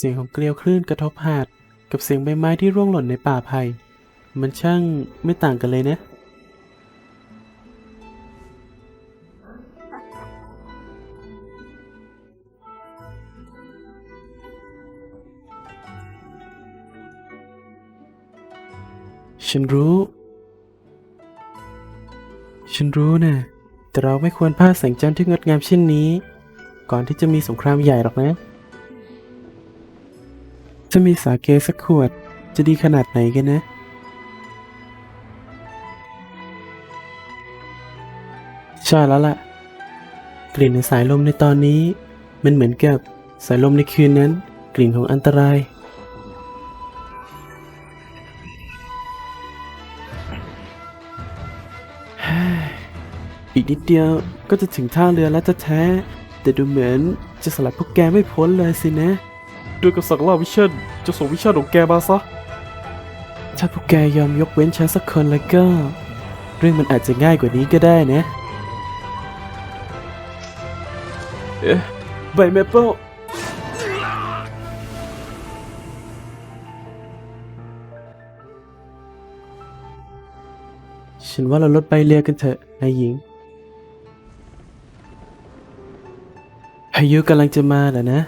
เสียงของเกลียวคลื่นกระทบหาด กับเสียงใบไม้ที่ร่วงหล่นในป่าไผ่มันช่างไม่ต่างกันเลยนะ ฉันรู้ ฉันรู้นะ แต่เราไม่ควรพลาดแสงจันทร์ที่งดงามเช่นนี้ ก่อนที่จะมีสงครามใหญ่หรอกนะามีสาเกสักขวด จะดีขนาดไหนกันนะ ใช่แล้วล่ะ กลิ่นในสายลมในตอนนี้ มันเหมือนกับสายลมในคืนนั้น กลิ่นของอันตราย อีกนิดเดียวก็จะถึงท่าเรือแล้วจะแท้ แต่ดูเหมือนจะสลัดพวกแกไม่พ้นเลยสินะด้วยกับสักลาวิเชัน จะส่งวิชาของแกมาซะ ถ้าพวกแกยอมยกเว้นฉันสักคนแล้วก็ เรื่องมันอาจจะง่ายกว่านี้ก็ได้นะ เอ๊ะใบเมเปิลฉันว่าเราลดใบเรือกันเถอะนายหญิงพายุกำลังจะมาแล้วนะ